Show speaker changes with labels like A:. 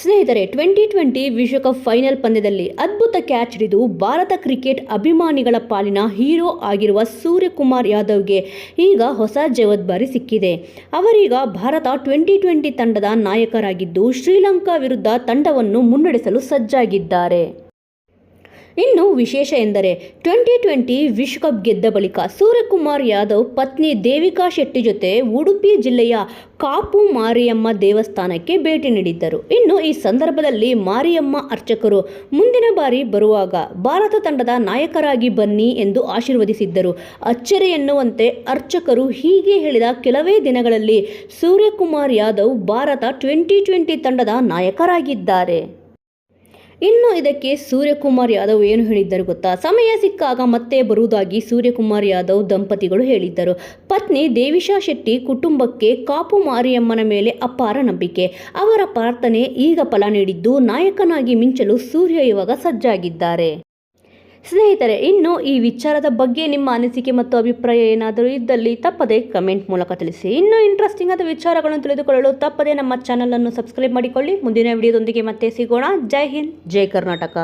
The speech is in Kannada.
A: ಸ್ನೇಹಿತರೆ, ಟ್ವೆಂಟಿ ಟ್ವೆಂಟಿ ವಿಶ್ವಕಪ್ ಫೈನಲ್ ಪಂದ್ಯದಲ್ಲಿ ಅದ್ಭುತ ಕ್ಯಾಚ್ ಹಿಡಿದು ಭಾರತ ಕ್ರಿಕೆಟ್ ಅಭಿಮಾನಿಗಳ ಪಾಲಿನ ಹೀರೋ ಆಗಿರುವ ಸೂರ್ಯಕುಮಾರ್ ಯಾದವ್ಗೆ ಈಗ ಹೊಸ ಜವಾಬ್ದಾರಿ ಸಿಕ್ಕಿದೆ. ಅವರೀಗ ಭಾರತ ಟ್ವೆಂಟಿ ಟ್ವೆಂಟಿ ತಂಡದ ನಾಯಕರಾಗಿದ್ದು ಶ್ರೀಲಂಕಾ ವಿರುದ್ಧ ತಂಡವನ್ನು ಮುನ್ನಡೆಸಲು ಸಜ್ಜಾಗಿದ್ದಾರೆ. ಇನ್ನು ವಿಶೇಷ ಎಂದರೆ ಟ್ವೆಂಟಿ ಟ್ವೆಂಟಿ ವಿಶ್ವಕಪ್ ಗೆದ್ದ ಬಳಿಕ ಸೂರ್ಯಕುಮಾರ್ ಯಾದವ್ ಪತ್ನಿ ದೇವಿಕಾ ಶೆಟ್ಟಿ ಜೊತೆ ಉಡುಪಿ ಜಿಲ್ಲೆಯ ಕಾಪು ಮಾರಿಯಮ್ಮ ದೇವಸ್ಥಾನಕ್ಕೆ ಭೇಟಿ ನೀಡಿದ್ದರು. ಇನ್ನು ಈ ಸಂದರ್ಭದಲ್ಲಿ ಮಾರಿಯಮ್ಮ ಅರ್ಚಕರು ಮುಂದಿನ ಬಾರಿ ಬರುವಾಗ ಭಾರತ ತಂಡದ ನಾಯಕರಾಗಿ ಬನ್ನಿ ಎಂದು ಆಶೀರ್ವದಿಸಿದ್ದರು. ಅಚ್ಚರಿ ಎನ್ನುವಂತೆ ಅರ್ಚಕರು ಹೀಗೆ ಹೇಳಿದ ಕೆಲವೇ ದಿನಗಳಲ್ಲಿ ಸೂರ್ಯಕುಮಾರ್ ಯಾದವ್ ಭಾರತ ಟ್ವೆಂಟಿ ಟ್ವೆಂಟಿ ತಂಡದ ನಾಯಕರಾಗಿದ್ದಾರೆ. ಇನ್ನು ಇದಕ್ಕೆ ಸೂರ್ಯಕುಮಾರ್ ಯಾದವ್ ಏನು ಹೇಳಿದ್ದರು ಗೊತ್ತಾ? ಸಮಯ ಸಿಕ್ಕಾಗ ಮತ್ತೆ ಬರುವುದಾಗಿ ಸೂರ್ಯಕುಮಾರ್ ಯಾದವ್ ದಂಪತಿಗಳು ಹೇಳಿದ್ದರು. ಪತ್ನಿ ದೇವಿಶಾ ಶೆಟ್ಟಿ ಕುಟುಂಬಕ್ಕೆ ಕಾಪು ಮಾರಿಯಮ್ಮನ ಮೇಲೆ ಅಪಾರ ನಂಬಿಕೆ. ಅವರ ಪ್ರಾರ್ಥನೆ ಈಗ ಫಲ ನೀಡಿದ್ದು ನಾಯಕನಾಗಿ ಮಿಂಚಲು ಸೂರ್ಯ ಇವಾಗ ಸಜ್ಜಾಗಿದ್ದಾರೆ. ಸ್ನೇಹಿತರೆ, ಇನ್ನು ಈ ವಿಚಾರದ ಬಗ್ಗೆ ನಿಮ್ಮ ಅನಿಸಿಕೆ ಮತ್ತು ಅಭಿಪ್ರಾಯ ಏನಾದರೂ ಇದ್ದಲ್ಲಿ ತಪ್ಪದೆ ಕಮೆಂಟ್ ಮೂಲಕ ತಿಳಿಸಿ. ಇನ್ನು ಇಂಟ್ರೆಸ್ಟಿಂಗ್ ಆದ ವಿಚಾರಗಳನ್ನು ತಿಳಿದುಕೊಳ್ಳಲು ತಪ್ಪದೆ ನಮ್ಮ ಚಾನಲನ್ನು ಸಬ್ಸ್ಕ್ರೈಬ್ ಮಾಡಿಕೊಳ್ಳಿ. ಮುಂದಿನ ವಿಡಿಯೋದೊಂದಿಗೆ ಮತ್ತೆ ಸಿಗೋಣ. ಜೈ ಹಿಂದ್, ಜೈ ಕರ್ನಾಟಕ.